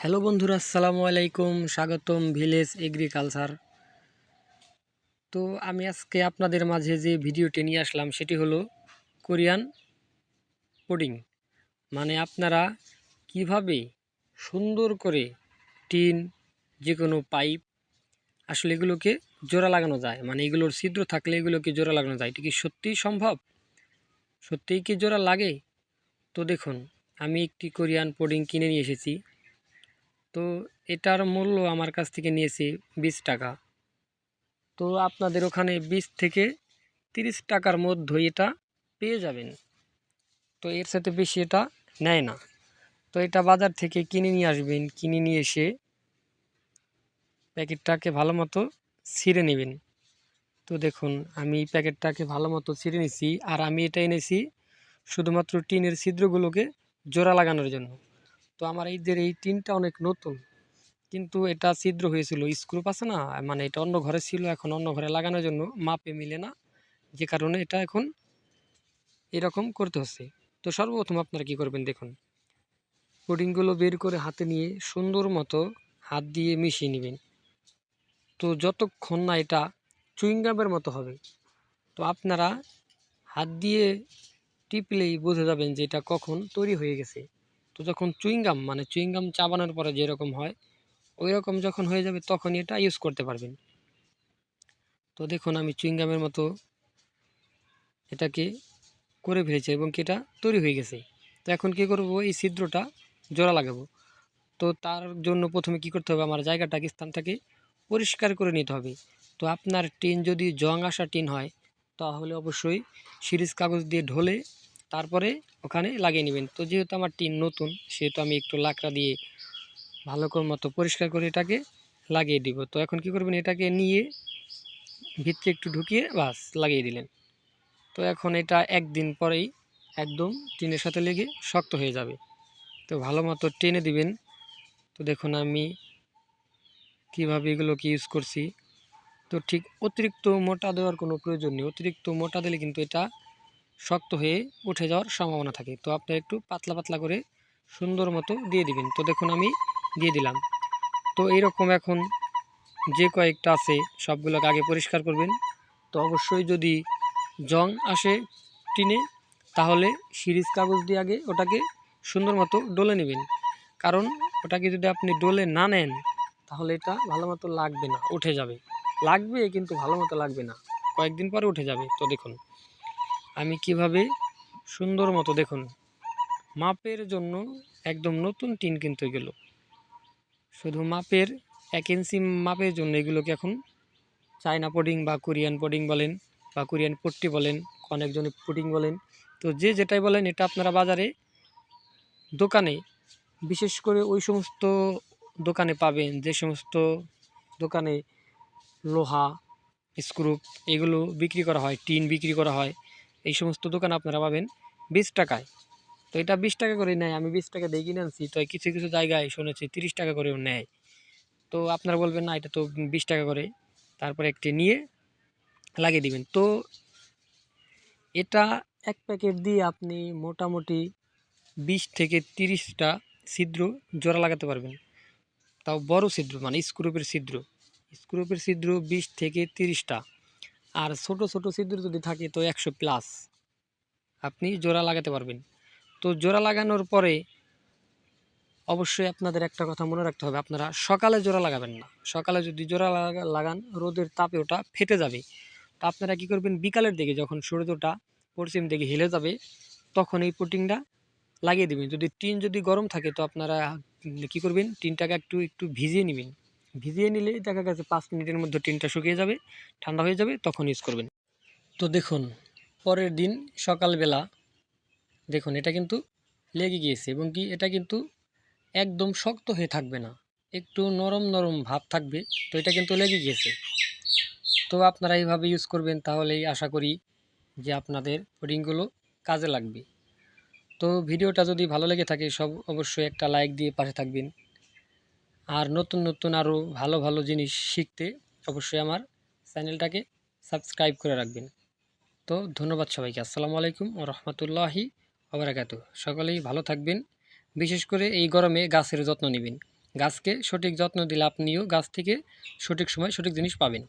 Hello বন্ধুরা, আসসালামু আলাইকুম, স্বাগতম ভিলেজ এগ্রিকালচার। তো আমি আজকে আপনাদের মাঝে যে ভিডিওটি নিয়ে আসলাম, সেটি হলো কোরিয়ান পুডিং। মানে আপনারা কীভাবে সুন্দর করে টিন যে কোনো পাইপ, আসলে এগুলোকে জোড়া লাগানো যায়। মানে এগুলোর ছিদ্র থাকলে এগুলোকে জোড়া লাগানো যায়। এটা কি সত্যিই সম্ভব? সত্যিই কি জোড়া লাগে? তো দেখুন, আমি একটি কোরিয়ান পুডিং কিনে নিয়ে এসেছি। তো এটার মূল্য আমার কাছ থেকে নিয়েছি বিশ টাকা। তো আপনাদের ওখানে বিশ থেকে তিরিশ টাকার মধ্যে এটা পেয়ে যাবেন। তো এর সাথে বেশি এটা নেয় না। তো এটা বাজার থেকে কিনে নিয়ে আসবেন, কিনে নিয়ে এসে প্যাকেটটাকে ভালো মতো ছিঁড়ে নেবেন। তো দেখুন, আমি প্যাকেটটাকে ভালো মতো ছিঁড়ে নিছি আর আমি এটা এনেছি শুধুমাত্র টিনের ছিদ্রগুলোকে জোড়া লাগানোর জন্য। তো আমার এইদের এই টিনটা অনেক নতুন। কিন্তু এটা ছিদ্র হয়েছিল স্ক্রুপ আছে না মানে এটা অন্য ঘরে ছিল, এখন অন্য ঘরে লাগানোর জন্য মাপে মিলে না। যে কারণে এটা এখন এরকম করতে হচ্ছে। তো সর্বপ্রথম আপনারা কি করবেন দেখুন পুডিংগুলো বের করে হাতে নিয়ে সুন্দর মতো হাত দিয়ে মিশিয়ে নেবেন। তো যতক্ষণ না এটা চুইংগামের মতো হবে, তো আপনারা হাত দিয়ে টিপলেই বোঝা যাবেন যে এটা কখন তৈরি হয়ে গেছে। তো যখন চুইংগাম মানে চুইংগাম চাবানোর পরে যেরকম হয় ওই রকম যখন হয়ে যাবে তখনই এটা ইউজ করতে পারবেন। তো দেখুন আমি চুইংগামের মতো এটাকে করে ফেলেছি এবং কি এটা তৈরি হয়ে গেছে। তো এখন কি করব, এই ছিদ্রটা জোড়া লাগাবো। তো তার জন্য প্রথমে কি করতে হবে, আমার জায়গাটাকে স্থানটাকে পরিষ্কার করে নিতে হবে। তো আপনার টিন যদি জং আসা টিন হয়, তাহলে অবশ্যই সিরিজ কাগজ দিয়ে ঢলে তারপরে ওখানে লাগিয়ে নেবেন। তো যেহেতু আমার টিন নতুন, সেহেতু আমি একটু লাকড়া দিয়ে ভালো করে মতো পরিষ্কার করে এটাকে লাগিয়ে দিব। তো এখন কি করবেন, এটাকে নিয়ে ভিতরে একটু ঢুকিয়ে বাস লাগিয়ে দিলেন। তো এখন এটা একদিন পরেই একদম টিনের সাথে লেগে শক্ত হয়ে যাবে। তো ভালো মতো টেনে দিবেন। তো দেখুন আমি কীভাবে এগুলোকে ইউজ করছি। তো ঠিক অতিরিক্ত মোটা দেওয়ার কোনো প্রয়োজন নেই। অতিরিক্ত মোটা দিলে কিন্তু এটা শক্ত হয়ে উঠে যাওয়ার সম্ভাবনা থাকে। তো আপনি একটু পাতলা পাতলা করে সুন্দর মতো দিয়ে দিবেন। তো দেখুন আমি দিয়ে দিলাম। তো এইরকম এখন যে কয়েকটা আছে, সবগুলোকে আগে পরিষ্কার করবেন। তো অবশ্যই যদি জং আসে টিনে, তাহলে সিরিজ কাগজ দিয়ে আগে ওটাকে সুন্দর মতো ডলে নেবেন। কারণ ওটাকে যদি আপনি ডলে না নেন, তাহলে এটা ভালো মতো লাগবে না, উঠে যাবে। লাগবে কিন্তু ভালো মতো লাগবে না। কয়েকদিন পরে উঠে যাবে। তো দেখুন। আমি কীভাবে সুন্দর মতো দেখুন, মাপের জন্য একদম নতুন টিন কিন্তু এগুলো। শুধু মাপের, এক ইঞ্চি মাপের জন্য এগুলোকে এখন চায়না পুডিং বা কোরিয়ান পুডিং বলেন বা কোরিয়ান পট্টি বলেন অনেকজনে পুডিং বলেন। তো যে যেটাই বলেন, এটা আপনারা বাজারে, দোকানে, বিশেষ করে ওই সমস্ত দোকানে পাবেন। যে সমস্ত দোকানে লোহা স্ক্রুপ এগুলো বিক্রি করা হয়, টিন বিক্রি করা হয়। এই সমস্ত দোকান আপনারা পাবেন বিশ টাকায়। তো এটা বিশ টাকা করে নেয়, আমি বিশ টাকা দিয়ে কিনে আনছি। তো কিছু কিছু জায়গায় শুনেছি তিরিশ টাকা করেও নেয়। তো আপনারা বলবেন, না, এটা তো বিশ টাকা করে। তারপরে একটি নিয়ে লাগিয়ে দিবেন। তো এটা এক প্যাকেট দিয়ে আপনি মোটামুটি বিশ থেকে তিরিশটা ছিদ্র জোড়া লাগাতে পারবেন। তাও বড় ছিদ্র মানে স্ক্রুপের ছিদ্র। স্ক্রুপের ছিদ্র বিশ থেকে তিরিশটা। আর ছোট ছোট ছিদ্র যদি থাকে তো একশো প্লাস আপনি জোড়া লাগাতে পারবেন। তো জোড়া লাগানোর পরে অবশ্যই আপনাদের একটা কথা মনে রাখতে হবে। আপনারা সকালে জোড়া লাগাবেন না। সকালে যদি জোড়া লাগা- লাগান, রোদের তাপে ওটা ফেটে যাবে। তো আপনারা কী করবেন? বিকালের দিকে যখন সূর্যটা পশ্চিম দিকে হেলে যাবে, তখন এই পুটিংটা লাগিয়ে দেবেন। যদি টিন যদি গরম থাকে তো আপনারা কী করবেন? টিনটাকে একটু একটু ভিজিয়ে নেবেন। ভিজিয়ে নিলে দেখা গেছে পাঁচ মিনিটের মধ্যে টিনটা শুকিয়ে যাবে, ঠান্ডা হয়ে যাবে, তখন ইউজ করবেন। তো দেখুন, পরের দিন সকালবেলা, দেখুন, এটা কিন্তু লেগে গিয়েছে এবং কি এটা কিন্তু একদম শক্ত হয়ে থাকবে না। একটু নরম নরম ভাব থাকবে, তো এটা কিন্তু লেগে গিয়েছে। তো আপনারা এইভাবে ইউজ করবেন, তাহলেই আশা করি যে আপনাদের পুডিংগুলো কাজে লাগবে। তো ভিডিওটা যদি ভালো লেগে থাকে, সব অবশ্যই একটা লাইক দিয়ে পাশে থাকবেন। আর নতুন নতুন আরও ভালো ভালো জিনিস শিখতে অবশ্যই আমার চ্যানেলটাকে সাবস্ক্রাইব করে রাখবেন। তো ধন্যবাদ সবাইকে। আসসালামু আলাইকুম রহমতুল্লাহি ওবরাকাতু সকলেই ভালো থাকবেন। বিশেষ করে এই গরমে গাছের যত্ন নেবেন। গাছকে সঠিক যত্ন দিলে আপনিও গাছ থেকে সঠিক সময় সঠিক জিনিস পাবেন।